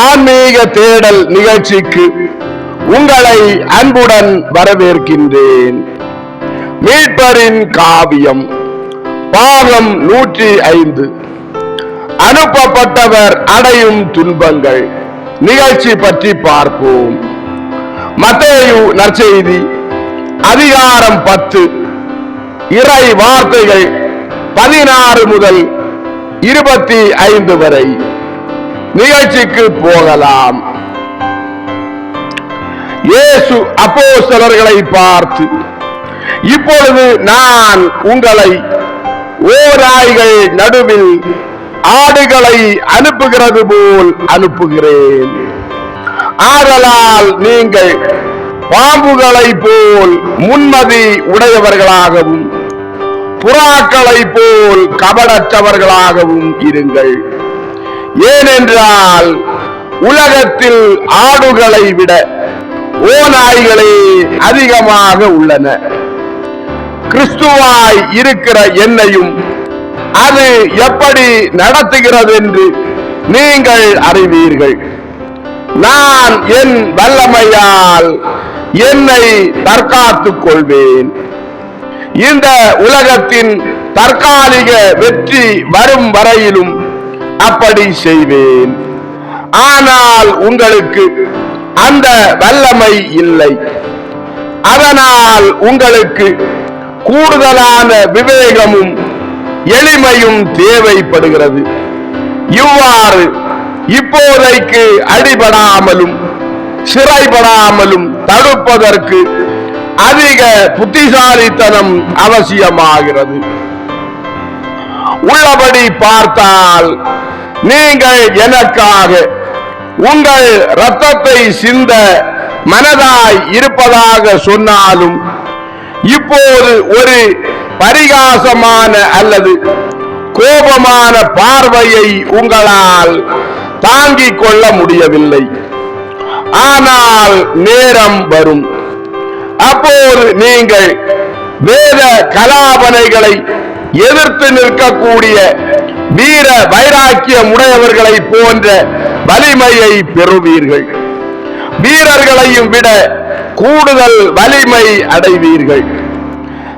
ஆன்மீக தேடல் நிகழ்ச்சிக்கு உங்களை அன்புடன் வரவேற்கின்றேன். மீட்பரின் காவியம் பாகம் நூற்றி ஐந்து அனுப்பப்பட்டவர் அடையும் துன்பங்கள் நிகழ்ச்சி பற்றி பார்ப்போம். மத்தேயு நற்செய்தி அதிகாரம் பத்து. இறை வார்த்தைகள் பதினாறு முதல் இருபத்தி ஐந்து வரை. நிகழ்ச்சிக்கு போகலாம். இயேசு அப்போஸ்தலர்களை பார்த்து இப்பொழுது நான் உங்களை ஓராய்கள் நடுவில் ஆடுகளை அனுப்புகிறது போல் அனுப்புகிறேன். ஆதலால் நீங்கள் பாம்புகளை போல் முன்மதி உடையவர்களாகவும் புறாக்களை போல் கபடற்றவர்களாகவும் இருங்கள். ஏனென்றால் உலகத்தில் ஆடுகளை விட ஓநாய்களே அதிகமாக உள்ளன. கிறிஸ்துவாய் இருக்கிற என்னையும் அது எப்படி நடத்துகிறது என்று நீங்கள் அறிவீர்கள். நான் என் வல்லமையால் என்னை தற்காத்துக் கொள்வேன். இந்த உலகத்தின் தற்காலிக வெற்றி வரும் வரையிலும் அப்படி செய்வேன். ஆனால் உங்களுக்கு அந்த வல்லமை இல்லை. அதனால் உங்களுக்கு கூடுதலான விவேகமும் எளிமையும் தேவைப்படுகிறது. இவ்வாறு இப்போதைக்கு அடிபடாமலும் சிறைபடாமலும் தடுப்பதற்கு அதிக புத்திசாலித்தனம் அவசியமாகிறது. உள்ளபடி பார்த்தால் நீங்கள் எனக்காக உங்கள் ரத்தத்தை சிந்த மனதாய் இருப்பதாக சொன்னாலும் இப்போது ஒரு பரிகாசமான அல்லது கோபமான பார்வையை உங்களால் தாங்கிக் கொள்ள முடியவில்லை. ஆனால் நேரம் வரும். அப்போது நீங்கள் வேத கலாபனைகளை எதிர்த்து நிற்கக்கூடிய வீர வைராக்கியம் உடையவர்களை போன்ற வலிமையை பெறுவீர்கள். வீரர்களையும் விட கூடுதல் வலிமை அடைவீர்கள்.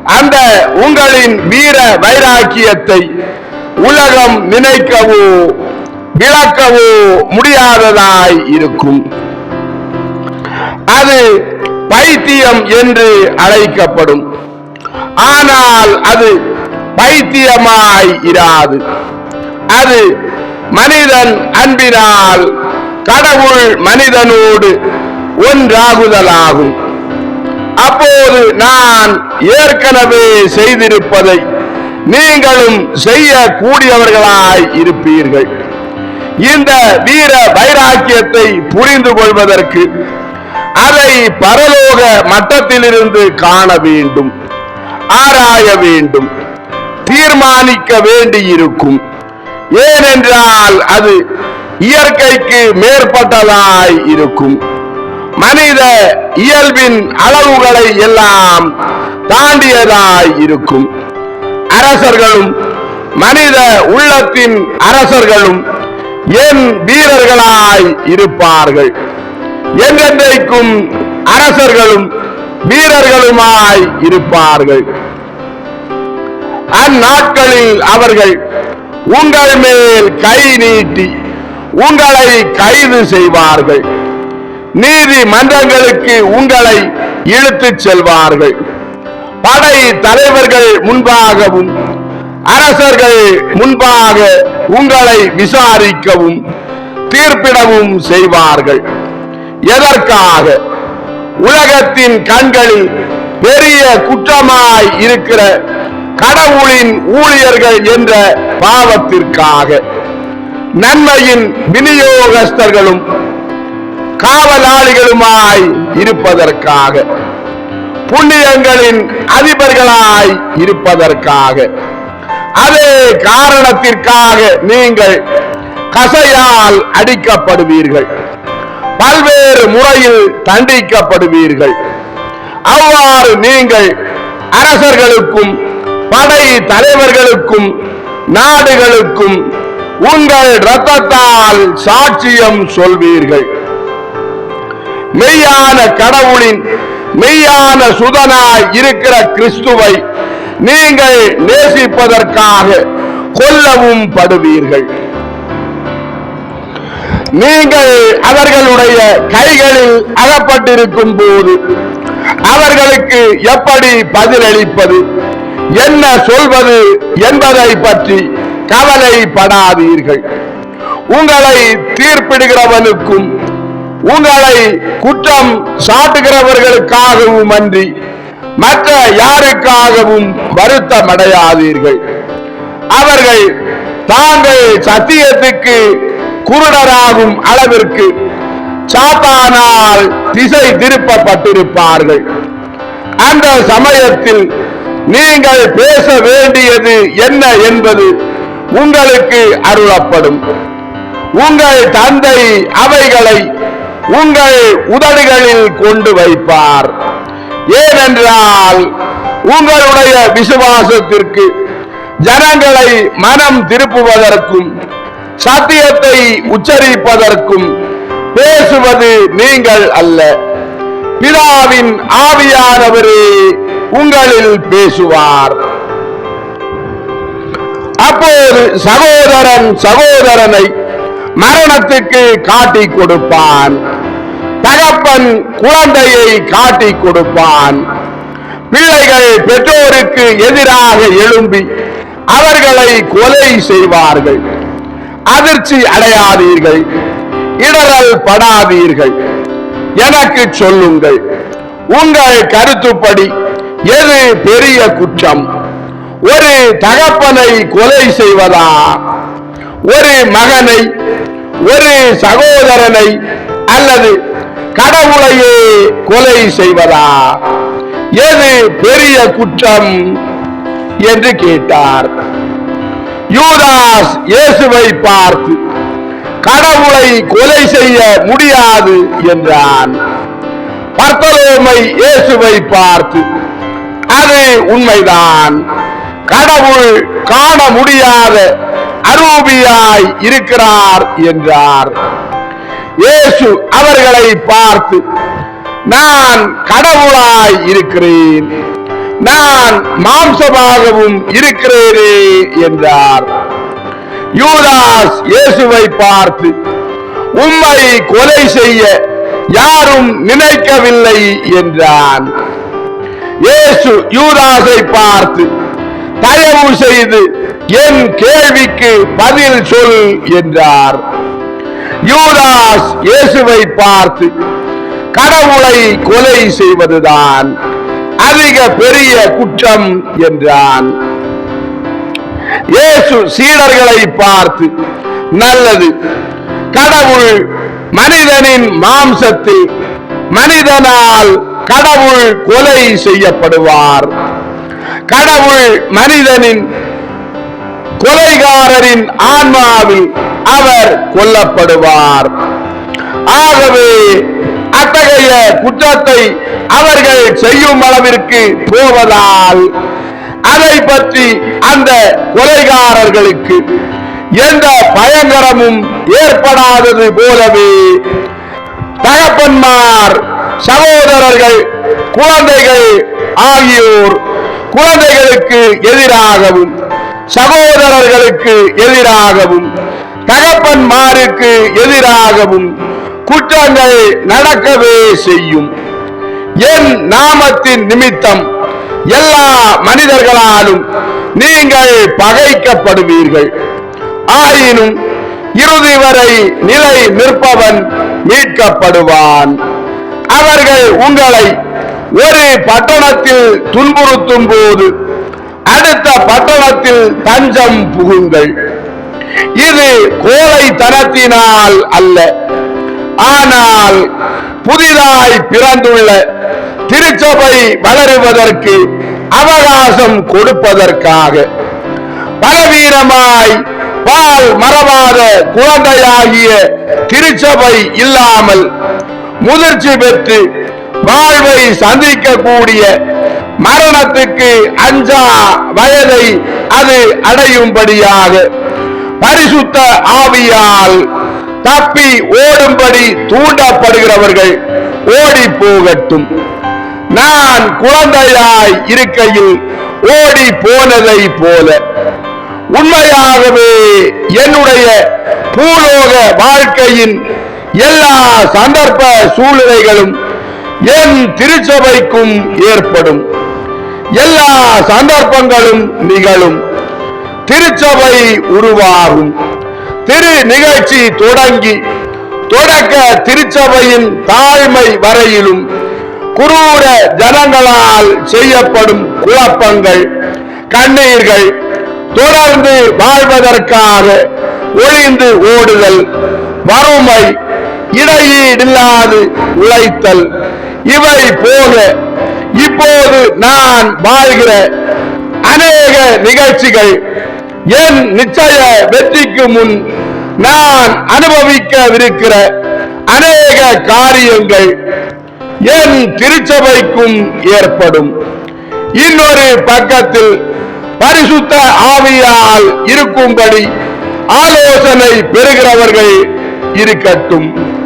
அந்த உங்களின் வீர வைராக்கியத்தை உலகம் நினைக்கவோ விளக்கவோ முடியாததாய் இருக்கும். அது பைத்தியம் என்று அழைக்கப்படும். ஆனால் அது பைத்தியமாய் இராது. அது மனிதன் அன்பினால் கடவுள் மனிதனோடு ஒன்றாகுதலாகும். அப்போது நான் ஏற்கனவே செய்திருப்பதை நீங்களும் செய்ய கூடியவர்களாய் இருப்பீர்கள். இந்த வீர வைராக்கியத்தை புரிந்து கொள்வதற்கு அதை பரலோக மட்டத்திலிருந்து காண வேண்டும் ஆராய வேண்டும். தீர்மானிக்க வேண்டியிருக்கும். ஏனென்றால் அது இயற்கைக்கு மேற்பட்டதாய் இருக்கும். மனித இயல்பின் அளவுகளை எல்லாம் தாண்டியதாய் இருக்கும். அரசர்களும் மனித உள்ளத்தின் அரசர்களும் என் வீரர்களாய் இருப்பார்கள். என்றென்றைக்கும் அரசர்களும் வீரர்களுமாய் இருப்பார்கள். அந்நாட்களில் அவர்கள் உங்கள் மேல் கை நீட்டி உங்களை கைது செய்வார்கள். நீதிமன்றங்களுக்கு உங்களை இழுத்துச் செல்வார்கள். படை தலைவர்கள் முன்பாகவும் அரசர்கள் முன்பாக உங்களை விசாரிக்கவும் தீர்ப்பிடவும் செய்வார்கள். எதற்காக? உலகத்தின் கண்களில் பெரிய குற்றமாய் இருக்கிற கடவுளின் ஊழியர்கள் என்ற பாவத்திற்காக நன்மையின் விநியோகஸ்தர்களும் காவலாளிகளுமாய் இருப்பதற்காக புண்ணியங்களின் அதிபர்களாய் இருப்பதற்காக. அதே காரணத்திற்காக நீங்கள் கசையால் அடிக்கப்படுவீர்கள். பல்வேறு முறையில் தண்டிக்கப்படுவீர்கள். அவ்வாறு நீங்கள் அரசர்களுக்கும் படை தலைவர்களுக்கும் நாடுகளுக்கும் உங்கள் ரத்தத்தால் சாட்சியம் சொல்வீர்கள். மெய்யான கடவுளின் மெய்யான சுதனாய் இருக்கிற கிறிஸ்துவை நீங்கள் நேசிப்பதற்காக கொல்லவும் படுவீர்கள். நீங்கள் அவர்களுடைய கைகளில் அகப்பட்டிருக்கும் போது அவர்களுக்கு எப்படி பதிலளிப்பது? என்ன சொல்வது என்பதை பற்றி கவலைப்படாதீர்கள். உங்களை தீர்ப்பிடுகிறவனுக்கும் உங்களை குற்றம் சாட்டுகிறவர்களுக்காகவும் அன்றி மற்ற யாருக்காகவும் வருத்தமடையாதீர்கள். அவர்கள் தாங்கள் சத்தியத்துக்கு குருடராகும் அளவிற்கு சாத்தானால் திசை திருப்பப்பட்டிருப்பார்கள். அந்த சமயத்தில் நீங்கள் பேச வேண்டியது என்ன என்பது உங்களுக்கு அருளப்படும். உங்கள் தந்தை அவைகளை உங்கள் உதடுகளில் கொண்டு வைப்பார். ஏனென்றால் உங்களுடைய விசுவாசத்திற்கு ஜனங்களை மனம் திருப்புவதற்கும் சத்தியத்தை உச்சரிப்பதற்கும் பேசுவது நீங்கள் அல்ல. பிதாவின் ஆவியானவரே உங்களில் பேசுவார். அப்போது சகோதரன் சகோதரனை மரணத்துக்கு காட்டி கொடுப்பான். தகப்பன் குழந்தையை காட்டி கொடுப்பான். பிள்ளைகள் பெற்றோருக்கு எதிராக எழும்பி அவர்களை கொலை செய்வார்கள். அதிர்ச்சி அடையாதீர்கள். இடரல் படாதீர்கள். எனக்கு சொல்லுங்கள். உங்கள் கருத்துப்படி எது பெரிய குற்றம்? ஒரு தகப்பனை கொலை செய்வதா? ஒரு மகனை ஒரு சகோதரனை அல்லது கடவுளையே கொலை செய்வதா? எது பெரிய குற்றம்? என்று கேட்டார். யூதாஸ் இயேசுவை பார்த்து கடவுளை கொலை செய்ய முடியாது என்றான். பர்த்தலோமை இயேசுவை பார்த்து அது உண்மைதான். கடவுள் காண முடியாத அரூபியாய் இருக்கிறார் என்றார். இயேசு அவர்களை பார்த்து நான் கடவுளாய் இருக்கிறேன். நான் மாம்சமாகவும் இருக்கிறேனே என்றார். யூதாஸ் இயேசுவை பார்த்து உம்மை கொலை செய்ய யாரும் நினைக்கவில்லை என்றான். இயேசு யூதாசை பார்த்து தயவு செய்து என் கேள்விக்கு பதில் சொல் என்றார். யூதாஸ் இயேசுவை பார்த்து கடவுளை கொலை செய்வதுதான் அதிக பெரிய குற்றம் என்றான். இயேசு சீடர்களை பார்த்து நல்லது. கடவுள் மனிதனின் மாம்சத்தில் மனிதனால் கடவுள் கொலை செய்யப்படுவார். கடவுள் மனிதனின் கொலைகாரரின் ஆன்மாவில் அவர் கொல்லப்படுவார். ஆகவே அத்தகைய குற்றத்தை அவர்கள் செய்யும் அளவிற்கு போவதால் அதை பற்றி அந்த கொலைகாரர்களுக்கு எந்த பயங்கரமும் ஏற்படாதது போலவே தகப்பன்மார் சகோதரர்கள் குழந்தைகள் ஆகியோர் குழந்தைகளுக்கு எதிராகவும் சகோதரர்களுக்கு எதிராகவும் தகப்பன்மாருக்கு எதிராகவும் குற்றங்கள் நடக்கவே செய்யும். என் நாமத்தின் நிமித்தம் எல்லா மனிதர்களாலும் நீங்கள் பகைக்கப்படுவீர்கள். ஆயினும் இறுதி வரை நிலை நிற்பவன் மீட்கப்படுவான். அவர்கள் உங்களை ஒரு பட்டணத்தில் துன்புறுத்தும் போது அடுத்த பட்டணத்தில் தஞ்சம் புகுங்கள். இது கோழைத்தனத்தினால் அல்ல. ஆனால் புதிதாய் பிறந்துள்ள திருச்சபை வளருவதற்கு அவகாசம் கொடுப்பதற்காக பலவீனமாய் பால் மறவாத குழந்தையாகிய திருச்சபை இல்லாமல் முதிர்ச்சி பெற்று வாழ்வை சந்திக்கக்கூடிய மரணத்துக்கு அஞ்சா வயதை அது அடையும்படியாக பரிசுத்த ஆவியால் தப்பி ஓடும்படி தூண்டப்படுகிறவர்கள் ஓடி போகட்டும். நான் குழந்தையாய் இருக்கையில் ஓடி போனதை போல உண்மையாகவே என்னுடைய பூலோக வாழ்க்கையின் எல்லா சந்தர்ப்ப சூழ்நிலைகளும் என் திருச்சபைக்கும் ஏற்படும். எல்லா சந்தர்ப்பங்களும் நிகழும். திருச்சபை உருவாகும். திரு நிகழ்ச்சி தொடங்கி தொடக்க திருச்சபையின் தாழ்மை வரையிலும் குரூர ஜனங்களால் செய்யப்படும் குழப்பங்கள் கண்ணீர்கள் தொடர்ந்து வாழ்வதற்காக ஒளிந்து ஓடுதல் வறுமை இடையீடில்லாது உழைத்தல். இவை போக இப்போது நான் வாழ்கிற அநேக நிகழ்ச்சிகள் என் நிச்சய வெற்றிக்கு முன் நான் அனுபவிக்கவிருக்கிற அநேக காரியங்கள் என் திருச்சபைக்கும் ஏற்படும். இன்னொரு பக்கத்தில் பரிசுத்த ஆவியால் இருக்கும்படி ஆலோசனை பெறுகிறவர்கள் இருக்கட்டும்.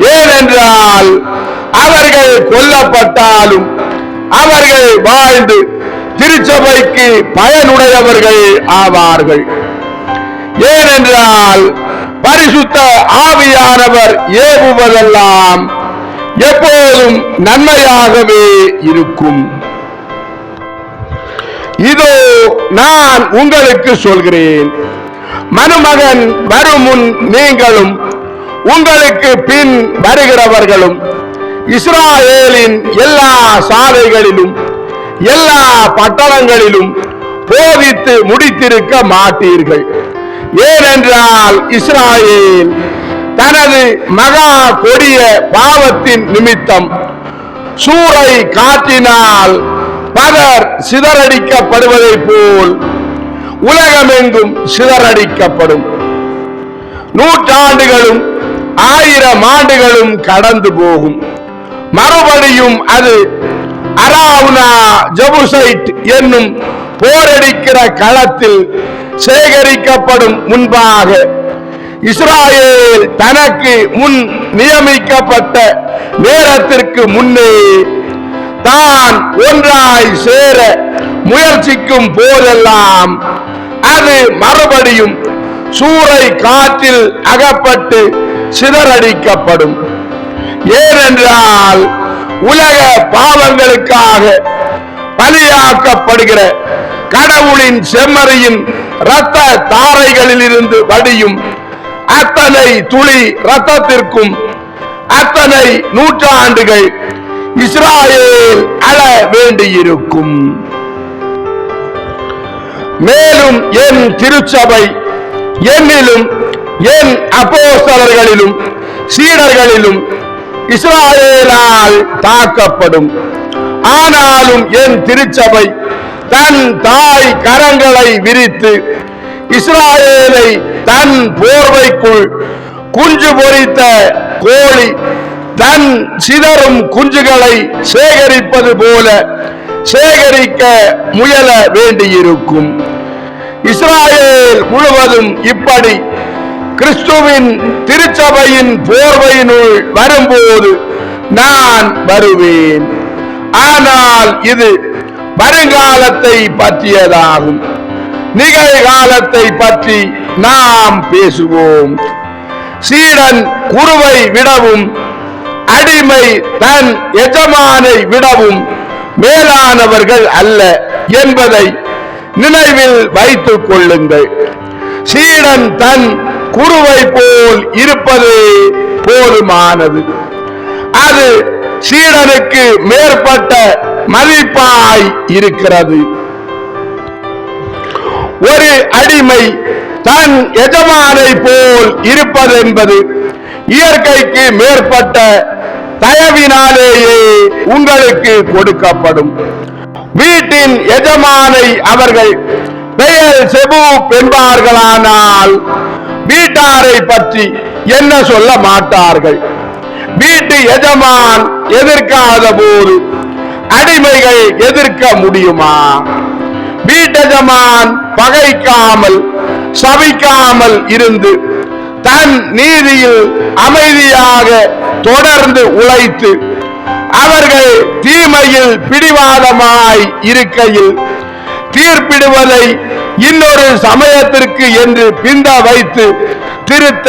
ஏனென்றால் அவர்கள் கொல்லப்பட்டாலும் அவர்கள் வாழ்ந்து திருச்சபைக்கு பயனுடையவர்கள் ஆவார்கள். ஏனென்றால் பரிசுத்த ஆவியானவர் ஏவுவதெல்லாம் எப்போதும் நன்மையாகவே இருக்கும். இதோ நான் உங்களுக்கு சொல்கிறேன். மனுமகன் வரும் முன் நீங்களும் உங்களுக்கு பின் வருகிறவர்களும் இஸ்ராயேலின் எல்லா சாலைகளிலும் எல்லா பட்டணங்களிலும் போதித்து முடித்திருக்க மாட்டீர்கள். ஏனென்றால் இஸ்ராயேல் தனது மகா கொடிய பாவத்தின் நிமித்தம் சூறை காற்றினால் பலர் சிதறடிக்கப்படுவதைப் போல் உலகமெங்கும் சிதறடிக்கப்படும். நூற்றாண்டுகளும் ஆயிரம் ஆண்டுகளும் கடந்து போகும். மறுபடியும் அது அராவுனா ஜபுசைட் என்னும் போரடிக்கிற களத்தில் சேகரிக்கப்படும் முன்பாக இஸ்ராயேல் தனக்கு முன் நியமிக்கப்பட்ட நேரத்திற்கு முன்னே தான் ஒன்றாய் சேர முயற்சிக்கும் போதெல்லாம் அது மறுபடியும் சூறை காற்றில் அகப்பட்டு சிதறடிக்கப்படும். ஏனென்றால் உலக பாவங்களுக்காக பலியாக்கப்படுகிற கடவுளின் செம்மறியின் இரத்த தாரைகளில் இருந்து வடியும் அத்தனை துளி ரத்தத்திற்கும் அத்தனை நூற்றாண்டுகள் இஸ்ராயேல் அழ வேண்டியிருக்கும். மேலும் என் திருச்சபை என்னிலும் என் அப்போஸ்தலர்களிலும் சீடர்களிலும் இஸ்ராயேலால் தாக்கப்படும். ஆனாலும் என் திருச்சபை தன் தாய் கரங்களை விரித்து இஸ்ராயேலை தன் போர்வைக்குள் குஞ்சு பொறித்த கோழி தன் சிதறும் குஞ்சுகளை சேகரிப்பது போல சேகரிக்க முயல வேண்டியிருக்கும். இஸ்ராயேல் முழுவதும் இப்படி கிறிஸ்துவின் திருச்சபையின் போர்வையினுள் வரும்போது நான் வருவேன். ஆனால் இது வருங்காலத்தை பற்றியதாகும். நிகழ்காலத்தை பற்றி நாம் பேசுவோம். சீடன் குருவை விடவும் அடிமை தன் எஜமானை விடவும் மேலானவர்கள் அல்ல என்பதை நினைவில் வைத்துக் கொள்ளுங்கள். சீடன் தன் குருவை போல் இருப்பது போதுமானது. அது சீடனுக்கு மேற்பட்ட மதிப்பாய் இருக்கிறது. ஒரு அடிமை தன் எஜமானை போல் இருப்பதென்பது இயற்கைக்கு மேற்பட்ட தயவினாலேயே உங்களுக்கு கொடுக்கப்படும். வீட்டின் எஜமானை அவர்கள் பெயர் செபு என்பார்களானால் வீட்டாரை பற்றி என்ன சொல்ல மாட்டார்கள்? வீட்டு எஜமான் எதிர்க்காத போது அடிமைகள் எதிர்க்க முடியுமா? வீட்டெஜமான் பகைக்காமல் சபிக்காமல் இருந்து தன் நீதியில் அமைதியாக தொடர்ந்து உழைத்து அவர்கள் தீமையில் பிடிவாதமாய் இருக்கையில் தீர்ப்பிடுவதை இன்னொரு சமயத்திற்கு என்று பிந்த வைத்து திருத்த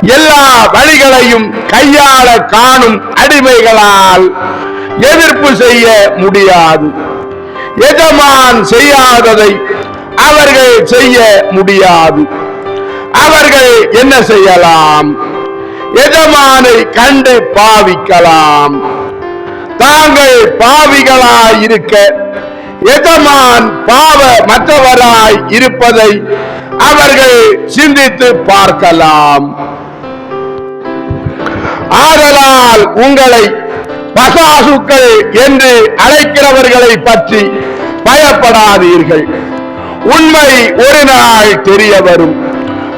எல்லா வழிகளையும் கையாள காணும் அடிமைகளால் எதிர்ப்பு செய்ய முடியாது. எஜமான் செய்யாததை அவர்கள் செய்ய முடியாது. அவர்கள் என்ன செய்யலாம்? எஜமானை கண்டு பாவிக்கலாம். தாங்கள் பாவிகளாய் இருக்க எஜமான் பாவ மற்றவராய் இருப்பதை அவர்கள் சிந்தித்து பார்க்கலாம். ஆதலால் உங்களை பசாசுக்கள் என்று அழைக்கிறவர்களை பற்றி பயப்படாதீர்கள். உண்மை ஒரு நாள் தெரிய வரும்.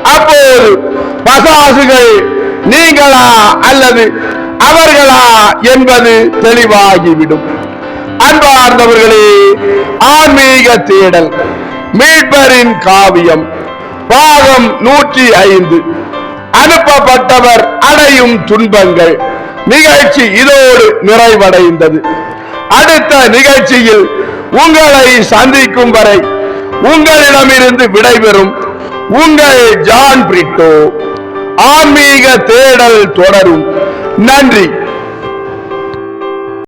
அப்போது பசாசுகள் நீங்களா அல்லது அவர்களா என்பது தெளிவாகிவிடும். அன்பார்ந்தவர்களே ஆன்மீக தேடல் மீட்பரின் காவியம் பாகம் நூற்றி ஐந்து அனுப்பப்பட்டவர் அடையும் துன்பங்கள் நிகழ்ச்சி இதோடு நிறைவடைந்தது. அடுத்த நிகழ்ச்சியில் உங்களை சந்திக்கும் வரை உங்களிடமிருந்து விடைபெறும் உங்கள் ஜான் பிரிட்டோ. ஆன்மீக தேடல் தொடரும். நன்றி.